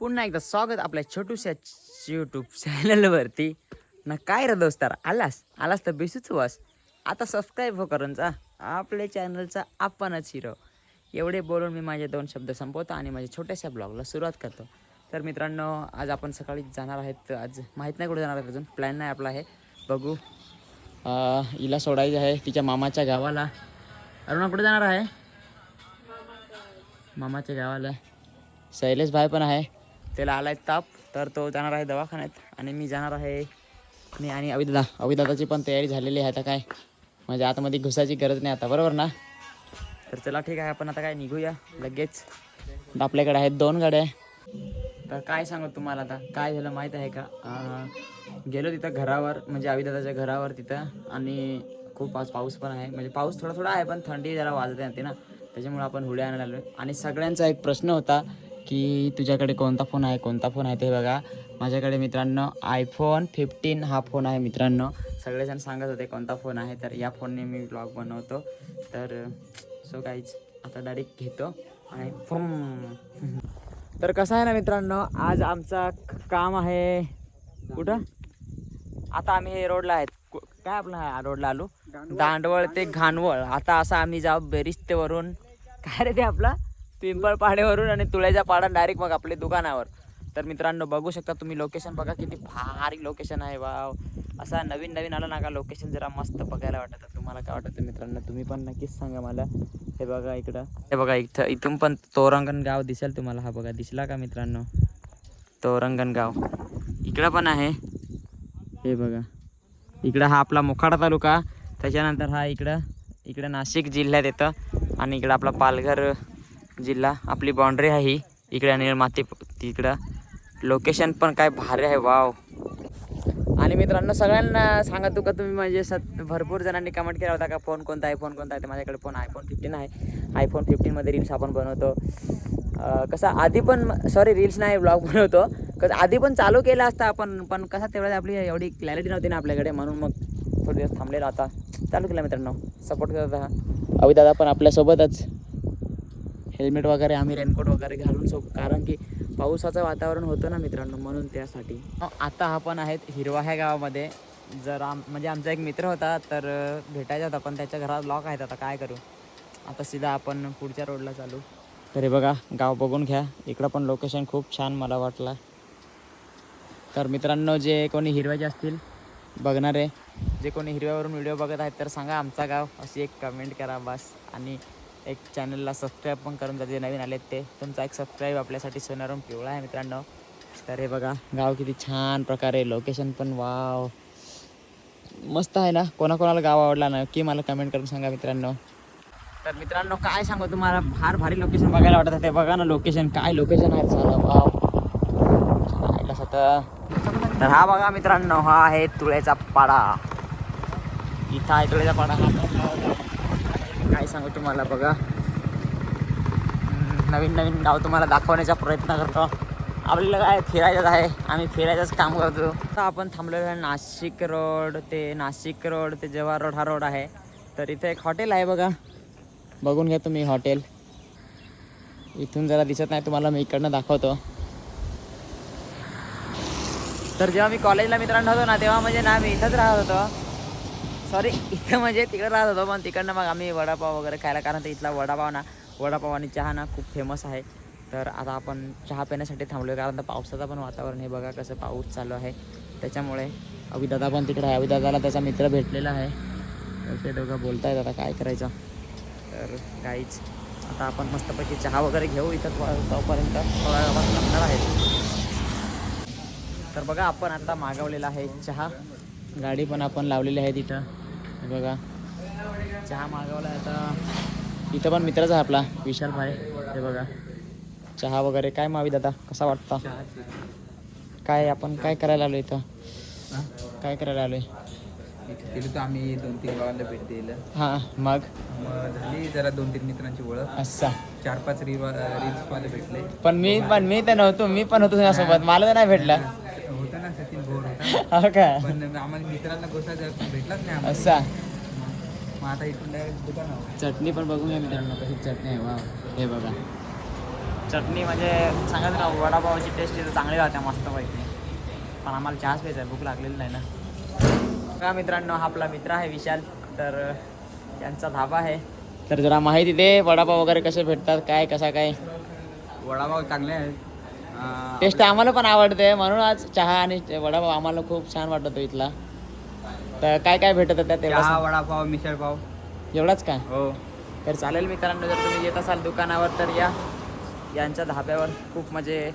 पुन्हा एकदा स्वागत आपल्या छोटूशा यूट्यूब चॅनलवरती ना काय र दोस्तार आलास? आलास तर बेसूच वास. आता सबस्क्राईब हो करूनचा आपल्या चॅनलचा आपणच हिरो एवढे बोलून मी माझे दोन शब्द संपवतो आणि माझ्या छोट्याशा ब्लॉगला सुरुवात करतो. तर मित्रांनो आज आपण सकाळी जाणार आहेत. आज माहीत नाही कुठे जाणार आहेत अजून. प्लॅन नाही आपला आहे. बघू. हिला सोडायचं आहे. तिच्या मामाच्या गावाला. अरुणा कुठे जाणार आहे? मामाच्या गावाला. शैलेश भाई पण आहे. त्याला आला आहे ताप तर तो जाणार आहे दवाखान्यात आणि मी जाणार आहे मी आणि अविदादा अविदादाची पण तयारी झालेली आहे आता काय म्हणजे आतमध्ये घुसायची गरज नाही आता बरोबर ना? तर चला ठीक आहे आपण आता काय निघूया लगेच. आपल्याकडे आहेत दोन गाड्या. तर काय सांगत तुम्हाला आता काय झालं माहीत आहे का? गेलो तिथं घरावर म्हणजे अविदादाच्या घरावर तिथं आणि खूप आज पाऊस पण आहे. म्हणजे पाऊस थोडा थोडा आहे पण थंडी जरा वाजत येते ना त्याच्यामुळे आपण हुड्या आणायला आलो आणि सगळ्यांचा एक प्रश्न होता की तुझ्याकडे कोणता फोन आहे कोणता फोन आहे ते बघा. माझ्याकडे मित्रांनो आयफोन फिफ्टीन हा फोन आहे मित्रांनो. सगळेजण सांगत होते कोणता फोन आहे तर या फोनने मी ब्लॉग बनवतो. तर सो काहीच आता डायरेक्ट घेतो आणि फुम. तर कसं आहे ना मित्रांनो आज आमचा काम आहे कुठं? आता आम्ही हे रोडला आहेत. कु- काय आपलं हा रोडला आलो? दांडवळ. ते घाणवळ. आता असं आम्ही जाऊ बेरिस्तेवरून काय रे ते आपला? पिंपळपाड्यावरून आणि तुळ्याच्या पाडा डायरेक्ट मग आपले दुकानावर. तर मित्रांनो बघू शकता तुम्ही लोकेशन बघा किती भारी लोकेशन आहे वाव असा नवीन नवीन आलं ना का लोकेशन जरा मस्त बघायला वाटतं. तुम्हाला काय वाटतं मित्रांनो? तुम्ही पण नक्कीच सांगा मला. हे बघा इकडं. हे बघा इथं इथून पण तोरंगण गाव दिसेल तुम्हाला. हा बघा दिसला का मित्रांनो? तोरंगण गाव इकडं पण आहे. हे बघा. इकडं हा आपला मोखाडा तालुका. त्याच्यानंतर हा इकडं इकडं नाशिक जिल्ह्यात येतं. आणि इकडं आपला पालघर जिल्हा आपली बाउंड्री आहे ही. इकडे निर्माती तिकडं. लोकेशन पण काय भारी आहे वाव आणि मित्रांनो सगळ्यांना सांगा तू का तुम्ही म्हणजे सत भरपूर जणांनी कमेंट केला होता का फोन कोणता आहे फोन कोणता आहे? तर माझ्याकडे फोन आयफोन फिफ्टीन आहे. आयफोन फिफ्टीनमध्ये रील्स आपण बनवतो. कसा कसं आधी पण सॉरी रील्स नाही ब्लॉग बनवतो. कसं आधी पण चालू केला असता आपण पण कसं तेवढ्या आपली एवढी क्लॅरिटी नव्हती ना आपल्याकडे. म्हणून मग थोडे दिवस थांबलेला आता. चालू केला मित्रांनो. सपोर्ट करत हा अविदादा पण आपल्यासोबतच. हेल्मेट वगैरे आम्ही रेनकोट वगैरे घालून सो कारण की पावसाचं वातावरण होतं ना मित्रांनो म्हणून त्यासाठी. आता आपण आहेत हिरवा ह्या गावामध्ये. जर आम म्हणजे आमचा एक मित्र होता तर भेटायचा होता पण त्याच्या घरात लॉक आहेत आता काय करू? आता सीधा आपण पुढच्या रोडला चालू. तर हे बघा गाव बघून घ्या. इकडं पण लोकेशन खूप छान मला वाटला. तर मित्रांनो जे कोणी हिरव्याचे असतील बघणारे जे कोणी हिरव्यावरून व्हिडिओ बघत आहेत तर सांगा आमचा गाव. अशी एक कमेंट करा बस. आणि एक चॅनलला सबस्क्राईब पण करून जाते नवीन आलेत ते तुमचा एक सबस्क्राईब आपल्यासाठी सोनारून पिवळा आहे मित्रांनो. तर हे बघा गाव किती छान प्रकारे लोकेशन पण वाव मस्त आहे ना? कोणाकोणाला गाव आवडला ना की मला कमेंट करून सांगा मित्रांनो. तर मित्रांनो काय सांगू तुम्हाला? फार भारी लोकेशन बघायला वाटत आहे. ते बघा ना लोकेशन काय लोकेशन आहे झालं वाव कसं तर हा बघा मित्रांनो हा आहे तुळ्याचा पाडा. इथं आहे तुळ्याचा पाडा. हा काय सांगू तुम्हाला बघा. नवीन नवीन गाव तुम्हाला दाखवण्याचा प्रयत्न करतो. आपल्याला काय फिरायचंच आहे. आम्ही फिरायचंच काम करतो. तर आपण थांबलेलो आहे नाशिक रोड ते नाशिक रोड ते जवाहर रोड हा रोड आहे तर इथे एक हॉटेल आहे बघा. बघून घ्या तुम्ही हॉटेल. इथून जरा दिसत नाही तुम्हाला मी इकडनं दाखवतो. तर जेव्हा मी कॉलेजला मित्रांनो होतो ना तेव्हा म्हणजे ना मी इथंच राहत होतो. सॉरी इथं म्हणजे तिकडं राहत होतो पण तिकडनं मग आम्ही वडापाव वगैरे खायला कारण तर इथला वडापाव ना वडापाव आणि चहा ना खूप फेमस आहे. तर आता आपण चहा पिण्यासाठी थांबलो कारण तर पावसाचं पण वातावरण हे बघा कसं पाऊस चालू आहे. त्याच्यामुळे अविदादा पण तिकडे आहे. अविदादाला त्याचा मित्र भेटलेला आहे. तर ते दोघं बोलतायत आता काय करायचं. तर काहीच आता आपण मस्तपैकी चहा वगैरे घेऊ इथं तोपर्यंत. थोडा लागणार आहे तर बघा आपण आता मागवलेला आहे चहा. गाडी पण आपण लावलेली आहे तिथं. बघा. चहा मागवला आता. इथं पण मित्रच आहे आपला विशाल भाई. हे बघा. चहा वगैरे काय मावी दादा कसा वाटता? काय आपण काय करायला आलो इथं? काय करायला आलोय? इथे गेलो तर आम्ही दोन तीन गावाला भेट दिलं. हां मग? मग झाली जरा दोन तीन मित्रांची ओळख. असा चार पाच रीवा रील्स वाले भेटले. पण मी पण मी तर नव्हतो मी पण होतो तुझ्यासोबत. मला तर नाही भेटला होता ना सचिन भोर होता हो का? पण आम्हाला मित्रांना गोष्ट भेटलाच नाही आम्हाला. असा. मग आता इथून डायरेक्ट दुकानावर चटणी पण बघून घ्या मित्रांनो कशी चटणी आहे. वा हे बघा. चटणी म्हणजे सांगायचं ना वडापावची टेस्ट तिथं चांगली राहते मस्तपैकी. पण आम्हाला चहाच प्यायचा आहे भूक लागलेली नाही ना. बघा मित्रांनो हा आपला मित्र आहे विशाल. तर यांचा धाबा आहे. तर जरा माहिती दे वडापाव वगैरे कसे भेटतात काय कसा काय? वडापाव चांगले आहेत. टेस्ट आम्हाला पण आवडते. म्हणून आज चहा आणि वडापाव आम्हाला खूप छान वाटतो इथला. तर काय काय भेटत चहा सांग. वडापाव मिसळपाव एवढाच काय हो. तर चालेल मित्रांनो जर तुम्ही येत असाल दुकानावर तर या. यांच्या धाब्यावर खूप म्हणजे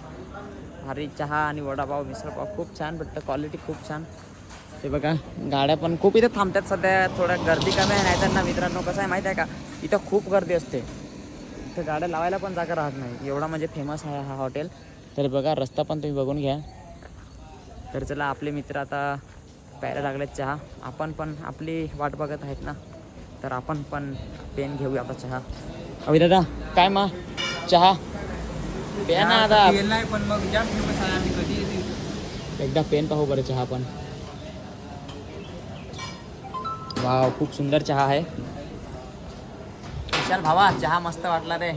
भारी चहा आणि वडापाव मिसळपाव खूप छान भेटतं क्वालिटी खूप छान. ते बघा गाड्या पण खूप इथं थांबतात सध्या. थोडं गर्दी कमी आहे नाही तर ना मित्रांनो कसं आहे माहिती आहे का? इथं खूप गर्दी असते. इथं गाड्या लावायला पण जागा राहत नाही. एवढा म्हणजे फेमस आहे हा हॉटेल तर बघा रस्ता पण तुम्ही बघून घ्या. तर चला आपले मित्र आता प्यायला लागलेत चहा. आपण पण आपली वाट बघत आहेत ना. तर आपण पण पेन घेऊया आता चहा. अभि दादा काय मा? चहा? पेन आता. पण मग कधी एकदा पेन पाहू बरं चहा पण वाव खूप सुंदर चहा आहे. विशाल भावा चहा मस्त वाटला रे.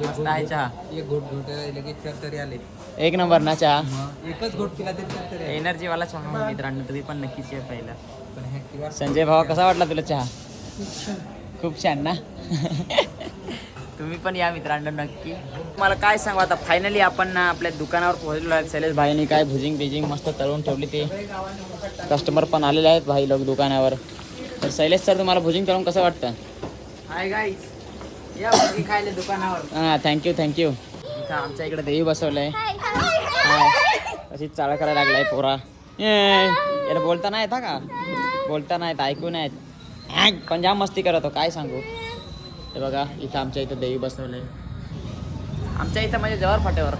मस्त आहे चहा. एक घोट घोट लगेच चर तरी आले. एक नंबर ना चहा? मग एकच घोट पिला तरी तरी आले. एनर्जी वाला चहा मित्रांनो तुम्ही पण नक्कीच या पहिला पण ह्या किंवा संजय भावा कसा वाटला तुला चहा? खूप छान. ना? तुम्ही पण या मित्रांनो नक्की. मला काय सांगू आता फायनली आपण ना आपल्या दुकानावर पोहोचलो आहे शैलेश भाईनी काय भुजिंग बिजिंग मस्त तळून ठेवली ते. कस्टमर पण आलेले आहेत भाई लोक दुकानावर. तर शैलेश सर तुम्हाला भुजिंग तळून कसं वाटतं? हाय गाईस या भाजी खायला दुकानावर. थँक्यू थँक्यू इथं आमच्या इकडे देवी बसवलंय. अशी चाळ करायला लागलाय पोरा. ए, याला बोलता नाही येता का? बोलता येत ऐकू नाही ॲक, पण जाम मस्ती करतो काय सांगू? हे बघा इथं आमच्या इथं देवी बसवलंय. आमच्या इथं म्हणजे जवळ फाट्यावर.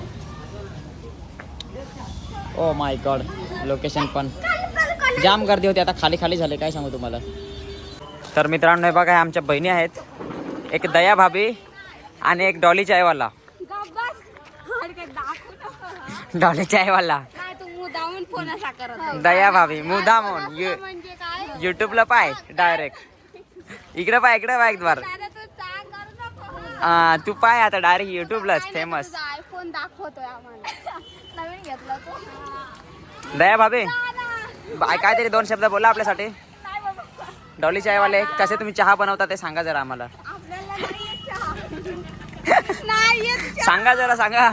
ओ माय गॉड लोकेशन पण. जाम गर्दी होती आता खाली खाली झाले काय सांगू तुम्हाला? तर मित्रांनो हे बघा आमच्या बहिणी आहेत. एक दया भाभी आणि एक डॉली चायवाला. डॉली चायवाला. काय दया भाभी मुद्दा म्हणून यु म्हणजे काय? युट्यूबला पाय डायरेक्ट इकडे पाय इकडे पाय एक बार तू पाय आता डायरेक्ट युट्यूबलाच फेमस आयफोन दाखवतोय आम्हाला. नवीन घेतला तो. दया भाभी. बाय काहीतरी दोन शब्द बोला आपल्यासाठी. डॉली चायवाले कसे तुम्ही चहा बनवता ते सांगा जरा आम्हाला आपल्याला नाही येत चहा. नाही येत चहा. सांगा जरा सांगा.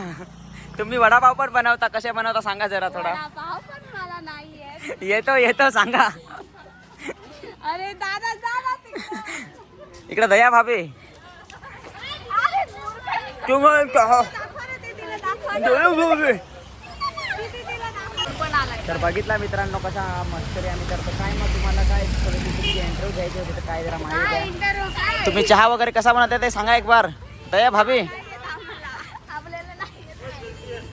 तुम्ही वडापाव पण बनवता कसे बनवता सांगा जरा थोडा. वडापाव पण मला नाही येत येतो येतो सांगा. अरे दादा जा ना तिकडं. इकडे दया भाभी. अरे दूर काही. तुम्ही दाखव ना ते तिला दाखव ना. दया भाभी. तिथे तिला दाखव. पण आलाय. तर बघितला मित्रांनो कसा मस्करी आम्ही करतो. काय मग तुम्हाला काय थोडीशी तुमची इंटरव्ह्यू घ्यायची होती तर काय जरा माहिती काय द्या इंटरव्ह्यू काय? तुम्ही चहा वगैरे कसा बनवता ते सांगा एक बार दया भाभी.